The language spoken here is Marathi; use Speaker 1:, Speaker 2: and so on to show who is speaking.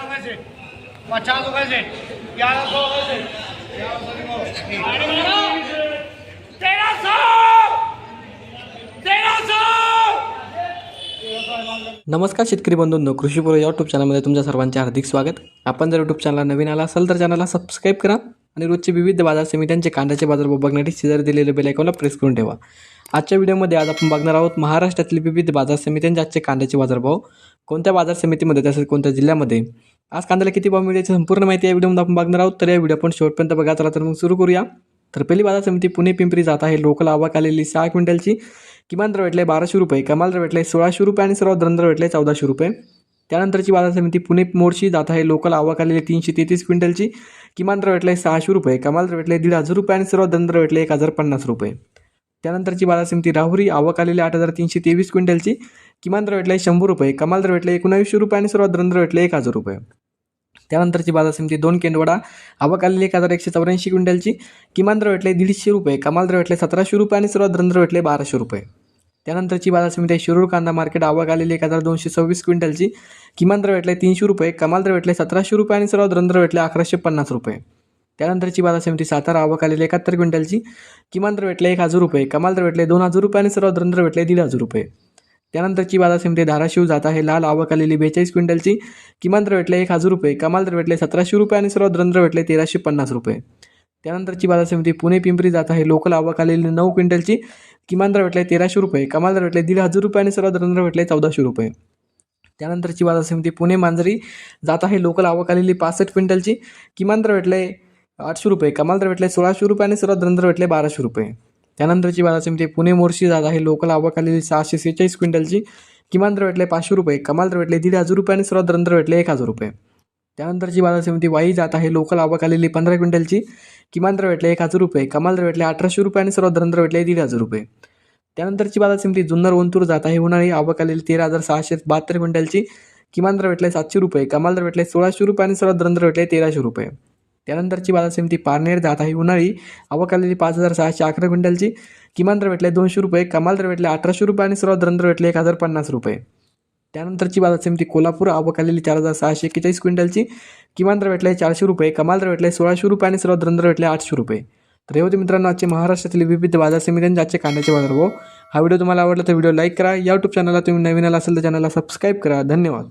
Speaker 1: पचास रुपये से पचास रुपये से ग्यारह सौ रुपये से तेरह सौ! तेरह सौ!
Speaker 2: नमस्कार शेतकरी बंधूंनो कृषीपूर्व या यूट्यूब चॅनलमध्ये तुमच्या सर्वांचे हार्दिक स्वागत. आपण जर यूट्यूब चॅनलला नवीन आला असाल तर चॅनलला सबस्क्राईब करा आणि रोजचे विविध बाजार समित्यांचे कांद्याचे बाजारभाव बघण्यासाठी शेजारी दिलेले बेल आयकॉनला प्रेस करून ठेवा. आजच्या व्हिडिओमध्ये आज आपण बघणार आहोत महाराष्ट्रातील विविध बाजार समित्यांचे आजचे कांद्याचे बाजारभाव. कोणत्या बाजार समितीमध्ये तसेच कोणत्या जिल्ह्यामध्ये? आज कांद्याला किती भाव मिळायची संपूर्ण माहिती या व्हिडिओमध्ये आपण बघणार आहोत. तर या व्हिडिओ आपण शेवटपर्यंत बघा. चला तर मग सुरू करूया. तर पहिली बाजार समिती पुणे पिंपरी जात आहे. लोकल आवक आलेली सहा क्विंटलची. किमान दर भेटले बाराशे रुपये. कमाल दर भेटले सोळाशे रुपये आणि सर्वात दर भेटले चौदाशे रुपये. त्यानंतरची बाजार समिती पुणे मोर्शी जात आहे. लोकल आवक आलेली तीनशे तेहतीस क्विंटलची. किमान दर भेटले सहाशे रुपये. कमाल दर भेटले दीड हजार रुपये आणि सर्वात दर भेटले एक हजार पन्नास रुपये. त्यानंतरची बाजार समिती राहुरी आवक आलेली आठ हजार तीनशे तेवीस क्विंटलची. किमान दर भेटले शंभर रुपये. कमाल दर भेटले एकोणावीसशे रुपये आणि सर्वात दर भेटले एक हजार रुपये. त्यानंतरची बाजार समिती दोन केंदवडा आवक आलेली एक हजार एकशे चौऱ्याऐंशी क्विंटलची. किमान दर भेटले दीडशे रुपये. कमाल दर भेटले सतराशे रुपये आणि सर्वात दर भेटले बाराशे रुपये. त्यानंतरची बाजार समिती आहे शिरूर कांदा मार्केट आवक आलेली एक हजार दोनशे सव्वीस क्विंटलची. किमान दर भेटले तीनशे रुपये. कमाल दर भेटले सतराशे रुपये आणि सर्वात दर भेटले अकराशे पन्नास रुपये. त्यानंतरची बाजार समिती सातारा आवक आलेली एकाहत्तर क्विंटलची किमान दर भेटले एक हजार रुपये कमाल दर भेटले दोन हजार रुपये आणि सर्वात दर भेटले दीड हजार रुपये त्यानंतरची बाजार समिती धाराशिव जात आहे लाल आवक आलेली बेचाळीस क्विंटलची किमान दर भेटले एक हजार रुपये कमाल दर भेटले सतराशे रुपये आणि सर्वात दर भेटले तेराशे पन्नास रुपये त्यानंतरची बाजार समिती पुणे पिंपरी जात आहे लोकल आवक आलेली नऊ क्विंटलची किमान दर भेटले तेराशे रुपये कमाल दर भेटले दीड हजार रुपये आणि सर्वात दर भेटले चौदाशे रुपये त्यानंतरची बाजार समिती पुणे मांजरी जात आहे लोकल आवक आलेली पासष्ट क्विंटलची किमान दर भेटले आठशे रुपये कमाल दर भेटले. सोळाशे रुपये आणि सर्वात दर भेटले बाराशे रुपये. त्यानंतरची बाजार समिती म्हणजे पुणे मोर्शी जात आहे. लोकल आवक आलेली सहाशे सेहेचाळीस क्विंटलची किमान दर भेटले पाचशे रुपये कमाल दर भेटले दीड हजार रुपये आणि सर्वात दर भेटले एक हजार रुपये. त्यानंतरची बाजार समिती वाई जात आहे. लोकल आवक आलेली पंधरा क्विंटलची किमान दर भेटले एक हजार रुपये कमाल दर भेटले अठराशे रुपये आणि सर्वात दर भेटले दीड हजार रुपये. त्यानंतरची बाजार समिती जुन्नर ओंतूर जात आहे. उन्हाळी आवक आलेली तेरा हजार सहाशे बहात्तर क्विंटलची किमान दर भेटले सातशे रुपये कमाल दर भेटले सोळाशे रुपये आणि सर्वात दर भेटले तेराशे रुपये. त्यानंतरची बाजार समिती पारनेर जात आहे. उन्हाळी आवक आलेली पाच हजार सहाशे अकरा क्विंटलची. किमान दर भेटले दोनशे रुपये कमाल दर भेटले अठराशे रुपये आणि सर्वात दर भेटले एक हजार पन्नास रुपये. त्यानंतरची बाजार समिती कोल्हापूर आवक आलेली चार हजार सहाशे एक्केचाळीस क्विंटलची. किमान दर भेटले चारशे रुपये कमाल दर भेटले सोळाशे रुपये आणि सर्वात दर भेटले आठशे रुपये. तर हे होते मित्रांनो आजचे महाराष्ट्रातील विविध बाजार समित्यांचे आजचे कांद्याचे हो हा व्हिडिओ तुम्हाला आवडला तर व्हिडिओ लाईक करा. या यूट्यूब चॅनलला तुम्ही नवीन आला असेल तर चॅनलला सबस्क्राईब करा. धन्यवाद.